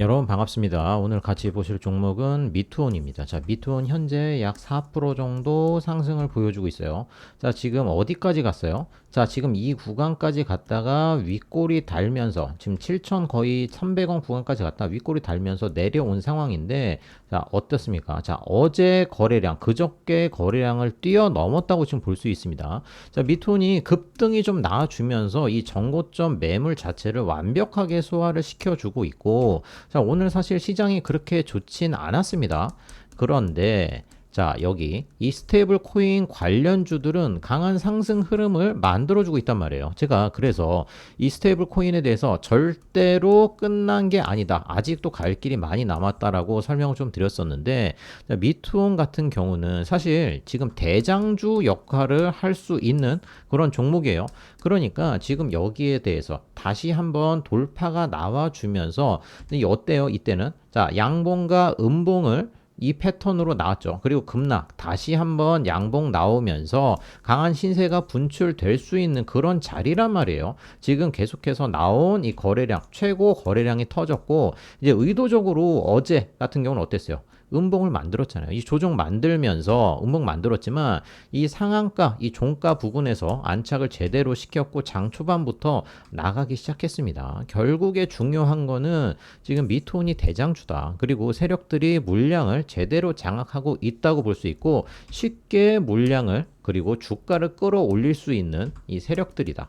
여러분 반갑습니다. 오늘 같이 보실 종목은 미투온입니다. 자, 미투온 현재 약 4% 정도 상승을 보여주고 있어요. 자, 지금 어디까지 갔어요? 자, 지금 이 구간까지 갔다가 윗골이 달면서 지금 7천 거의 300원 구간까지 갔다 윗골이 달면서 내려온 상황인데 자, 어떻습니까? 자, 어제 거래량, 그저께 거래량을 뛰어넘었다고 지금 볼 수 있습니다. 자, 미투온이 급등이 좀 나와주면서 이 정고점 매물 자체를 완벽하게 소화를 시켜주고 있고 자, 오늘 사실 시장이 그렇게 좋진 않았습니다. 그런데 자, 여기 이 스테이블 코인 관련주들은 강한 상승 흐름을 만들어주고 있단 말이에요. 제가 그래서 이 스테이블 코인에 대해서 절대로 끝난 게 아니다. 아직도 갈 길이 많이 남았다라고 설명을 좀 드렸었는데, 자, 미투온 같은 경우는 사실 지금 대장주 역할을 할 수 있는 그런 종목이에요. 그러니까 지금 여기에 대해서 다시 한번 돌파가 나와주면서, 이 어때요? 이때는? 자, 양봉과 음봉을 이 패턴으로 나왔죠. 그리고 급락 다시 한번 양봉 나오면서 강한 신세가 분출될 수 있는 그런 자리란 말이에요. 지금 계속해서 나온 이 거래량 최고 거래량이 터졌고 이제 의도적으로 어제 같은 경우는 어땠어요? 음봉을 만들었잖아요. 이 조정 만들면서 음봉 만들었지만 이 상한가, 이 종가 부분에서 안착을 제대로 시켰고 장 초반부터 나가기 시작했습니다. 결국에 중요한 거는 지금 미톤이 대장주다. 그리고 세력들이 물량을 제대로 장악하고 있다고 볼 수 있고 쉽게 물량을 그리고 주가를 끌어올릴 수 있는 이 세력들이다.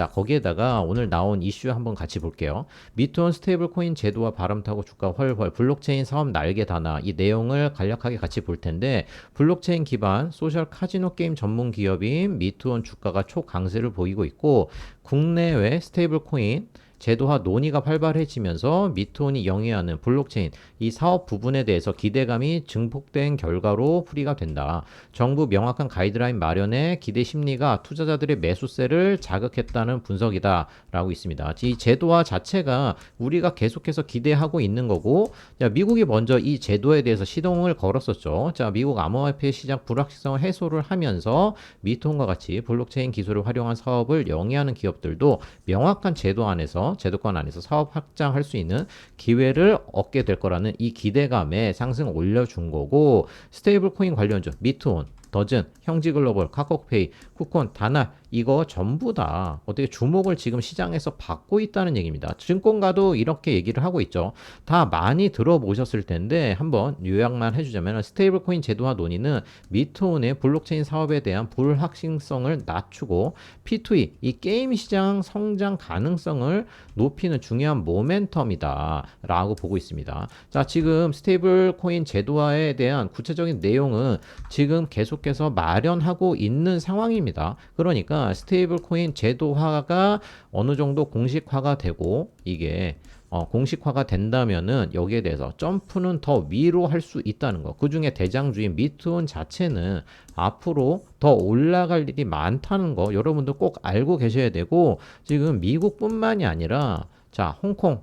자, 거기에다가 오늘 나온 이슈 한번 같이 볼게요. 미투온 스테이블 코인 제도와 바람 타고 주가 헐헐 블록체인 사업 날개 다나 이 내용을 간략하게 같이 볼 텐데 블록체인 기반 소셜 카지노 게임 전문 기업인 미투온 주가가 초강세를 보이고 있고 국내외 스테이블 코인 제도화 논의가 활발해지면서 미톤이 영위하는 블록체인 이 사업 부분에 대해서 기대감이 증폭된 결과로 풀이가 된다. 정부 명확한 가이드라인 마련에 기대 심리가 투자자들의 매수세를 자극했다는 분석이다 라고 있습니다. 이 제도화 자체가 우리가 계속해서 기대하고 있는 거고, 자, 미국이 먼저 이 제도에 대해서 시동을 걸었었죠. 자, 미국 암호화폐 시장 불확실성을 해소를 하면서 미톤과 같이 블록체인 기술을 활용한 사업을 영위하는 기업들도 명확한 제도 안에서 제도권 안에서 사업 확장할 수 있는 기회를 얻게 될 거라는 이 기대감에 상승 올려준 거고 스테이블 코인 관련주 미트온 더즌, 형지글로벌, 카카오페이, 쿠콘, 다날 이거 전부 다 어떻게 주목을 지금 시장에서 받고 있다는 얘기입니다. 증권가도 이렇게 얘기를 하고 있죠. 다 많이 들어보셨을 텐데 한번 요약만 해주자면 스테이블 코인 제도화 논의는 미트온의 블록체인 사업에 대한 불확실성을 낮추고 P2E 이 게임 시장 성장 가능성을 높이는 중요한 모멘텀이다 라고 보고 있습니다. 자 지금 스테이블 코인 제도화에 대한 구체적인 내용은 지금 계속 해서 마련하고 있는 상황입니다. 그러니까 스테이블 코인 제도화가 어느 정도 공식화가 되고 이게 어, 공식화가 된다면은 여기에 대해서 점프는 더 위로 할 수 있다는 거. 그 중에 대장주인 미트온 자체는 앞으로 더 올라갈 일이 많다는 거 여러분들 꼭 알고 계셔야 되고 지금 미국뿐만이 아니라 자 홍콩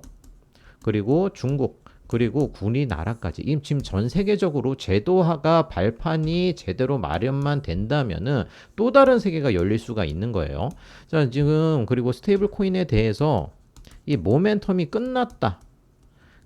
그리고 중국 그리고 군이 나라까지 지금 전 세계적으로 제도화가 발판이 제대로 마련만 된다면은 또 다른 세계가 열릴 수가 있는 거예요. 자, 지금 그리고 스테이블 코인에 대해서 이 모멘텀이 끝났다.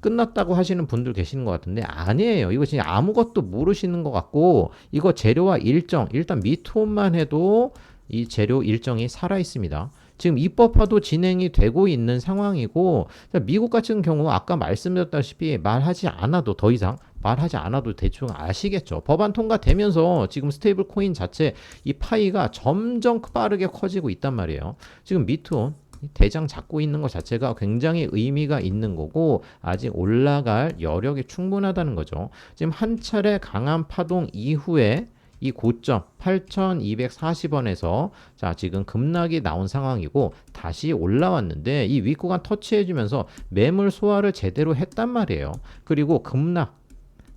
끝났다고 하시는 분들 계시는 것 같은데 아니에요. 이거 진짜 아무것도 모르시는 것 같고 이거 재료와 일정 일단 미투만 해도 이 재료 일정이 살아 있습니다. 지금 입법화도 진행이 되고 있는 상황이고 미국 같은 경우 아까 말씀드렸다시피 말하지 않아도 더 이상 말하지 않아도 대충 아시겠죠. 법안 통과되면서 지금 스테이블 코인 자체 이 파이가 점점 빠르게 커지고 있단 말이에요. 지금 미투온 대장 잡고 있는 것 자체가 굉장히 의미가 있는 거고 아직 올라갈 여력이 충분하다는 거죠. 지금 한 차례 강한 파동 이후에 이 고점 8,240원에서 자 지금 급락이 나온 상황이고 다시 올라왔는데 이 윗구간 터치해 주면서 매물 소화를 제대로 했단 말이에요. 그리고 급락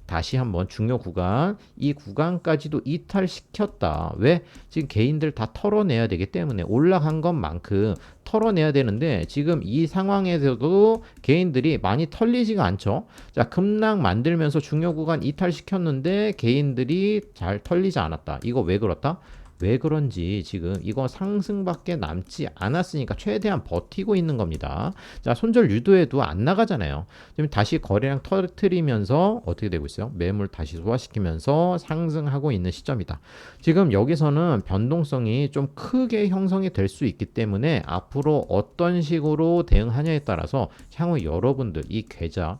다시 한번 중요 구간 이 구간까지도 이탈시켰다. 왜? 지금 개인들 다 털어내야 되기 때문에 올라간 것만큼 털어내야 되는데 지금 이 상황에서도 개인들이 많이 털리지가 않죠. 자, 급락 만들면서 중요 구간 이탈시켰는데 개인들이 잘 털리지 않았다. 이거 왜 그렇다? 왜 그런지 지금 이거 상승밖에 남지 않았으니까 최대한 버티고 있는 겁니다. 자, 손절 유도에도 안 나가잖아요. 지금 다시 거래량 터트리면서 어떻게 되고 있어요? 매물 다시 소화시키면서 상승하고 있는 시점이다. 지금 여기서는 변동성이 좀 크게 형성이 될 수 있기 때문에 앞으로 어떤 식으로 대응하냐에 따라서 향후 여러분들 이 계좌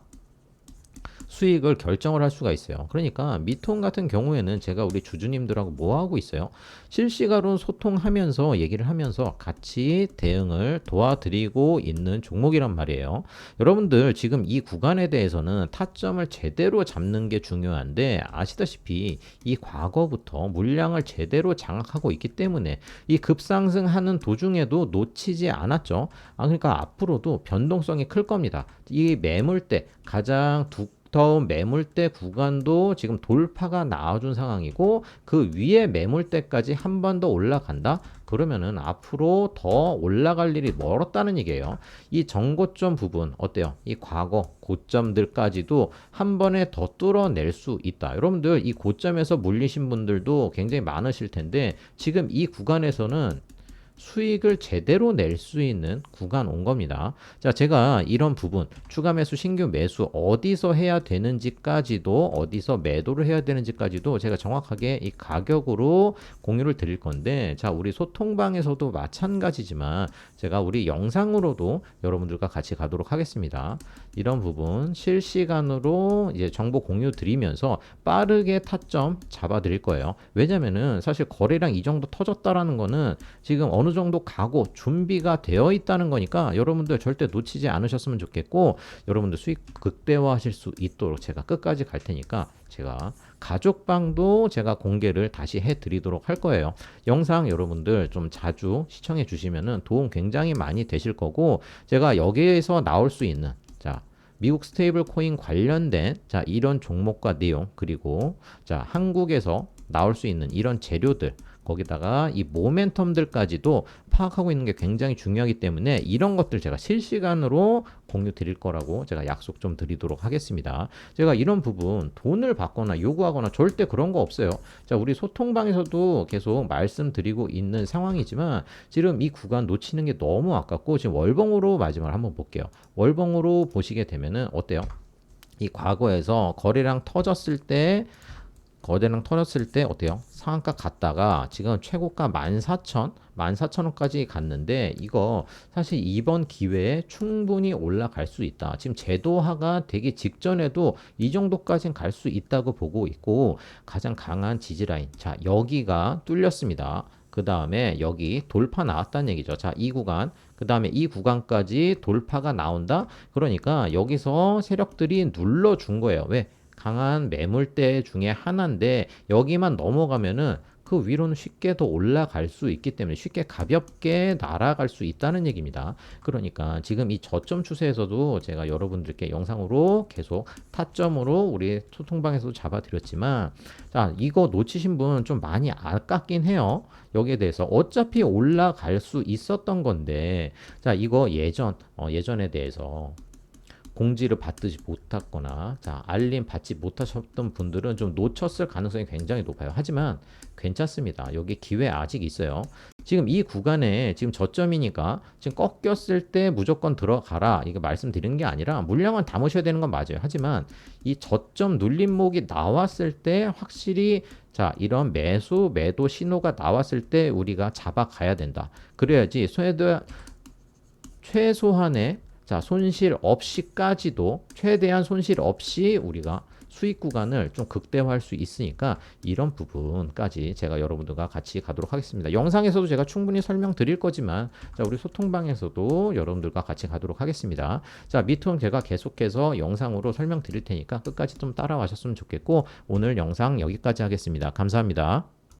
수익을 결정을 할 수가 있어요. 그러니까 미통 같은 경우에는 제가 우리 주주님들하고 뭐 하고 있어요? 실시간으로 소통하면서 얘기를 하면서 같이 대응을 도와드리고 있는 종목이란 말이에요. 여러분들 지금 이 구간에 대해서는 타점을 제대로 잡는 게 중요한데 아시다시피 이 과거부터 물량을 제대로 장악하고 있기 때문에 이 급상승하는 도중에도 놓치지 않았죠. 아 그러니까 앞으로도 변동성이 클 겁니다. 이 매물대 가장 두 더운 매물대 구간도 지금 돌파가 나와준 상황이고 그 위에 매물대까지 한 번 더 올라간다? 그러면은 앞으로 더 올라갈 일이 멀었다는 얘기예요. 이 정고점 부분 어때요? 이 과거 고점들까지도 한 번에 더 뚫어낼 수 있다. 여러분들 이 고점에서 물리신 분들도 굉장히 많으실 텐데 지금 이 구간에서는 수익을 제대로 낼 수 있는 구간 온 겁니다. 자, 제가 이런 부분, 추가 매수, 신규 매수 어디서 해야 되는지까지도 어디서 매도를 해야 되는지까지도 제가 정확하게 이 가격으로 공유를 드릴 건데, 자, 우리 소통방에서도 마찬가지지만 제가 우리 영상으로도 여러분들과 같이 가도록 하겠습니다. 이런 부분 실시간으로 이제 정보 공유 드리면서 빠르게 타점 잡아 드릴 거예요. 왜냐면은 사실 거래량 이 정도 터졌다라는 거는 지금 어느 정도 가고 준비가 되어 있다는 거니까 여러분들 절대 놓치지 않으셨으면 좋겠고 여러분들 수익 극대화하실 수 있도록 제가 끝까지 갈 테니까 제가 가족방도 제가 공개를 다시 해드리도록 할 거예요. 영상 여러분들 좀 자주 시청해 주시면은 도움 굉장히 많이 되실 거고 제가 여기에서 나올 수 있는 자 미국 스테이블 코인 관련된 자 이런 종목과 내용 그리고 자 한국에서 나올 수 있는 이런 재료들 거기다가 이 모멘텀들까지도 파악하고 있는 게 굉장히 중요하기 때문에 이런 것들 제가 실시간으로 공유 드릴 거라고 제가 약속 좀 드리도록 하겠습니다. 제가 이런 부분 돈을 받거나 요구하거나 절대 그런 거 없어요. 자, 우리 소통방에서도 계속 말씀드리고 있는 상황이지만 지금 이 구간 놓치는 게 너무 아깝고 지금 월봉으로 마지막으로 한번 볼게요. 월봉으로 보시게 되면은 어때요? 이 과거에서 거래량 터졌을 때 거대량 터졌을 때 어때요? 상한가 갔다가 지금 최고가 14,000, 14,000원까지 갔는데 이거 사실 이번 기회에 충분히 올라갈 수 있다. 지금 제도화가 되기 직전에도 이 정도까지는 갈 수 있다고 보고 있고 가장 강한 지지라인. 자, 여기가 뚫렸습니다. 그 다음에 여기 돌파 나왔다는 얘기죠. 자, 이 구간, 그 다음에 이 구간까지 돌파가 나온다? 그러니까 여기서 세력들이 눌러준 거예요. 왜? 강한 매물대 중에 하나인데 여기만 넘어가면은 그 위로는 쉽게 더 올라갈 수 있기 때문에 쉽게 가볍게 날아갈 수 있다는 얘기입니다. 그러니까 지금 이 저점 추세에서도 제가 여러분들께 영상으로 계속 타점으로 우리 소통방에서도 잡아드렸지만 자 이거 놓치신 분 좀 많이 아깝긴 해요. 여기에 대해서 어차피 올라갈 수 있었던 건데 자 이거 예전 어, 예전에 대해서 공지를 받지 못했거나 자 알림 받지 못하셨던 분들은 좀 놓쳤을 가능성이 굉장히 높아요. 하지만 괜찮습니다. 여기 기회 아직 있어요. 지금 이 구간에 지금 저점이니까 지금 꺾였을 때 무조건 들어가라 이거 말씀드리는 게 아니라 물량은 담으셔야 되는 건 맞아요. 하지만 이 저점 눌림목이 나왔을 때 확실히 자 이런 매수 매도 신호가 나왔을 때 우리가 잡아가야 된다. 그래야지 최대 최소한의 자, 손실 없이까지도 최대한 손실 없이 우리가 수익 구간을 좀 극대화할 수 있으니까 이런 부분까지 제가 여러분들과 같이 가도록 하겠습니다. 영상에서도 제가 충분히 설명드릴 거지만 자, 우리 소통방에서도 여러분들과 같이 가도록 하겠습니다. 자, 미통 제가 계속해서 영상으로 설명드릴 테니까 끝까지 좀 따라와셨으면 좋겠고 오늘 영상 여기까지 하겠습니다. 감사합니다.